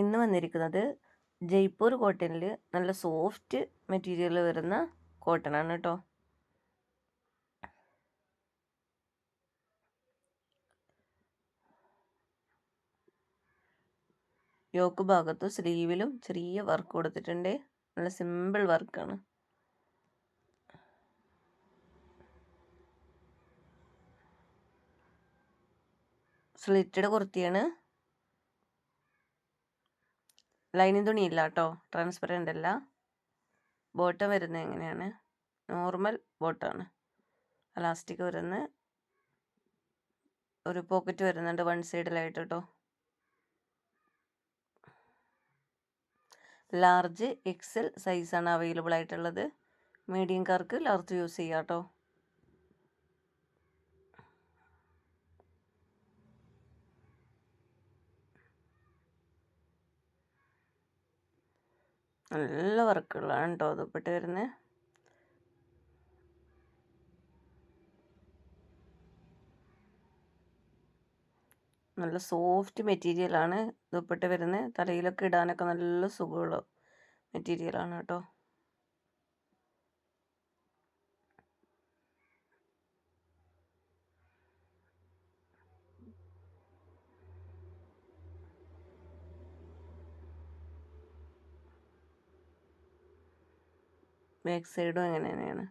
ഇന്ന് വന്നിരിക്കുന്നത് ജയ്പൂർ കോട്ടണിൽ നല്ല സോഫ്റ്റ് മെറ്റീരിയൽ വരുന്ന കോട്ടണാണ് കേട്ടോ യോക്ക് ഭാഗത്ത് സ്ലീവിലും ചെറിയ വർക്ക് കൊടുത്തിട്ടുണ്ട്. നല്ല സിമ്പിൾ വർക്കാണ് സ്ലിറ്റഡ് കുർത്തിയാണ് ലൈനിങ് തുണി കേട്ടോ ട്രാൻസ്പെറന്റ് അല്ല. ബോട്ടം വരുന്നത് എങ്ങനെയാണ്? നോർമൽ ബോട്ടമാണ് അലാസ്റ്റിക് വരുന്ന ഒരു പോക്കറ്റ് വരുന്നുണ്ട് വൺ സൈഡിലായിട്ട് കേട്ടോ ലാർജ് എക്സൽ സൈസാണ് അവൈലബിൾ ആയിട്ടുള്ളത്. മീഡിയംകാർക്ക് ലാർജ് യൂസ് ചെയ്യാം കേട്ടോ നല്ല വർക്കുകളാണ് കേട്ടോ ദുപ്പട്ട വരുന്നത് നല്ല സോഫ്റ്റ് മെറ്റീരിയലാണ് ദുപ്പട്ട വരുന്നത് തലയിലൊക്കെ ഇടാനൊക്കെ നല്ല സുഖമുള്ള മെറ്റീരിയലാണ് കേട്ടോ ബാക്ക് സൈഡും അങ്ങനെ തന്നെയാണ്.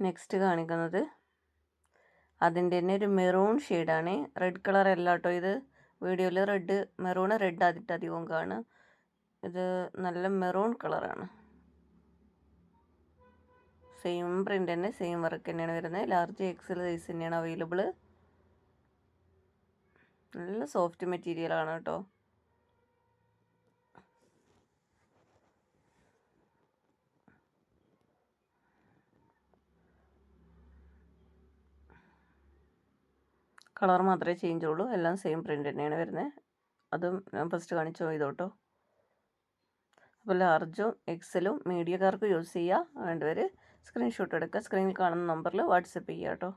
നെക്സ്റ്റ് കാണിക്കുന്നത് അതിന്റെ തന്നെ ഒരു മെറൂൺ ഷെയ്ഡാണ്. റെഡ് കളർ അല്ല കേട്ടോ ഇത്. വീഡിയോയിൽ റെഡ് മെറൂൺ റെഡ് ആദ്യത്തെ അധികവും കാണും ഇത് നല്ല മെറൂൺ കളറാണ് സെയിം പ്രിന്റ് തന്നെ സെയിം വർക്ക് തന്നെയാണ് വരുന്നത്. ലാർജ് എക്സൽ സൈസ് തന്നെയാണ് അവൈലബിൾ നല്ല സോഫ്റ്റ് മെറ്റീരിയലാണ് കേട്ടോ. കളർ മാത്രമേ ചേഞ്ച് ഉള്ളൂ. എല്ലാം സെയിം പ്രിന്റ് തന്നെയാണ് വരുന്നത് അതും ഞാൻ ഫസ്റ്റ് കാണിച്ചു പോയതോട്ടോ അപ്പോൾ ലാർജും എക്സലും മീഡിയക്കാർക്ക് യൂസ് ചെയ്യുക വേണ്ടവർ സ്ക്രീൻഷോട്ട് എടുക്കുക. സ്ക്രീനിൽ കാണുന്ന നമ്പറിൽ വാട്സപ്പ് ചെയ്യുക കേട്ടോ.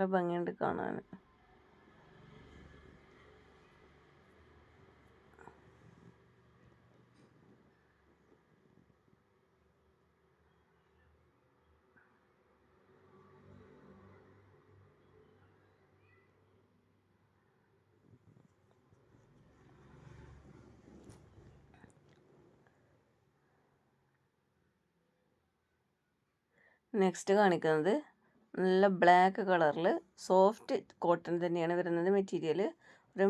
നല്ല ഭംഗിയുണ്ട് കാണാൻ. നെക്സ്റ്റ് കാണിക്കുന്നത് നല്ല ബ്ലാക്ക് കളറിൽ സോഫ്റ്റ് കോട്ടൺ തന്നെയാണ് വരുന്നത് മെറ്റീരിയൽ ഒരു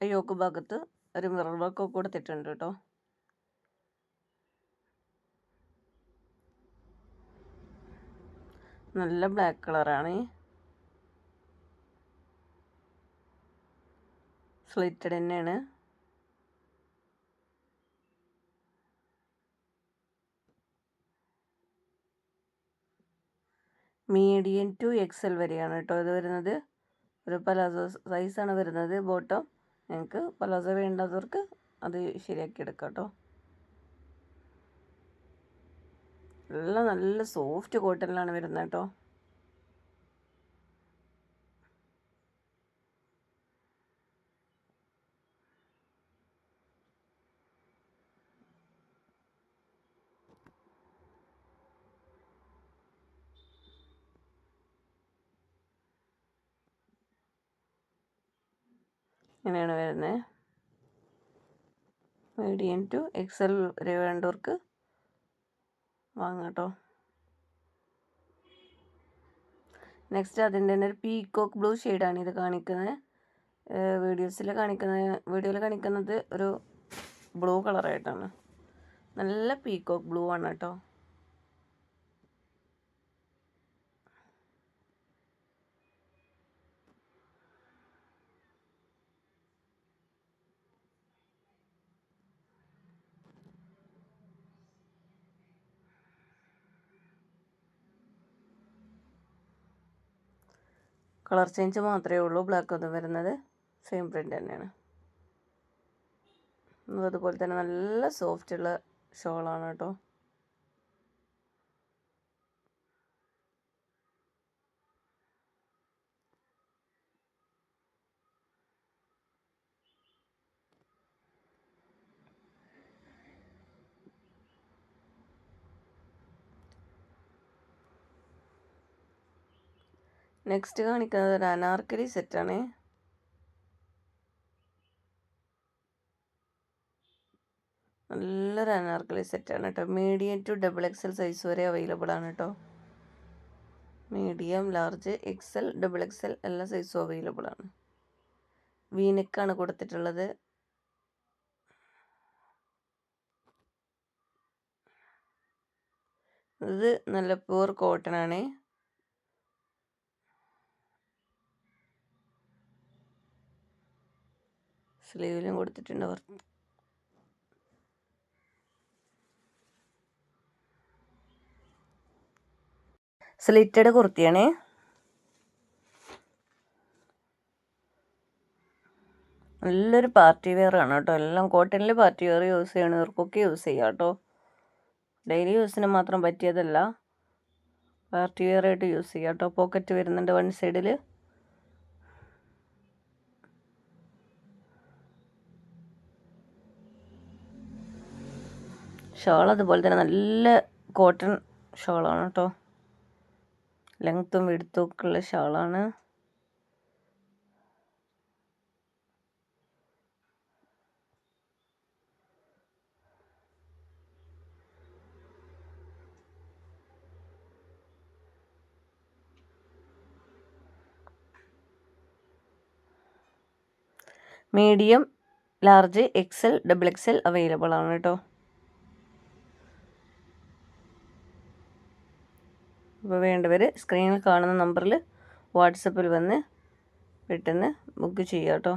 യോക്ക് ഭാഗത്ത് ഒരു മിറർ വർക്ക് കൊടുത്തിട്ടുണ്ട് കേട്ടോ നല്ല ബ്ലാക്ക് കളറാണ് സ്ലിറ്റഡ് തന്നെയാണ്. മീഡിയം ടു എക്സൽ വരെയാണ് കേട്ടോ. ഇത് വരുന്നത് ഒരു പലാസോ സൈസാണ് വരുന്നത്. ബോട്ടം നിങ്ങൾക്ക് പലാസോ വേണ്ടാത്തവർക്ക് അത് ശരിയാക്കി എടുക്കാം കേട്ടോ. എല്ലാം നല്ല സോഫ്റ്റ് കോട്ടണിലാണ് വരുന്നത് കേട്ടോ. ഇങ്ങനെയാണ് വരുന്നത് മീഡിയം ടു എക്സൽ വരെ വേണ്ടവർക്ക് നെക്സ്റ്റ് അതിന്റെ തന്നെ ഒരു പീക്കോക്ക് ബ്ലൂ ഷെയ്ഡാണ് ഇത് കാണിക്കുന്നത്. വീഡിയോസിൽ കാണിക്കുന്ന വീഡിയോയിൽ കാണിക്കുന്നത് ഒരു ബ്ലൂ കളറായിട്ടാണ് നല്ല പീക്കോക്ക് ബ്ലൂ ആണ് കേട്ടോ. കളർ ചേഞ്ച് മാത്രമേ ഉള്ളൂ. ബ്ലാക്ക് ഒന്നും വരുന്നത് സെയിം പ്രിന്റ് തന്നെയാണ്. അതുപോലെ തന്നെ നല്ല സോഫ്റ്റ് ഉള്ള ഷോളാണ് കേട്ടോ. നെക്സ്റ്റ് കാണിക്കുന്നത് ഒരു അനാർക്കലി സെറ്റാണ്. നല്ലൊരു അനാർക്കലി സെറ്റാണ് കേട്ടോ. Medium to double XL size വരെ അവൈലബിൾ ആണ് കേട്ടോ. Medium large XL double XL എല്ലാ സൈസും അവൈലബിൾ ആണ്. വീനെക്കാണ് കൊടുത്തിട്ടുള്ളത്. ഇത് നല്ല പ്യൂർ കോട്ടൺ ആണ്. സ്ലീവിലും കൊടുത്തിട്ടുണ്ട് വർക്ക് സ്ലിറ്റഡ് കുർത്തിയാണ്. നല്ലൊരു പാർട്ടി വെയർ ആണ് കേട്ടോ. എല്ലാം കോട്ടണിൽ പാർട്ടി വെയർ യൂസ് ചെയ്യണവർക്കൊക്കെ യൂസ് ചെയ്യാം കേട്ടോ. ഡെയിലി യൂസിന് മാത്രം പറ്റിയതല്ല. പാർട്ടി വെയർ ആയിട്ട് യൂസ് ചെയ്യാം കേട്ടോ. പോക്കറ്റ് വരുന്നുണ്ട് വൺ സൈഡിൽ ഷോൾ അതുപോലെ തന്നെ നല്ല കോട്ടൺ ഷോളാണ് കേട്ടോ. ലെങ്ത്തും വിടുത്തും ഒക്കെ ഉള്ള ഷോളാണ്. Medium large XL double XL available ആണ് കേട്ടോ. അപ്പോൾ വേണ്ടവർ സ്ക്രീനിൽ കാണുന്ന നമ്പറിൽ വാട്സപ്പിൽ വന്ന് പെട്ടെന്ന് ബുക്ക് ചെയ്യാം കേട്ടോ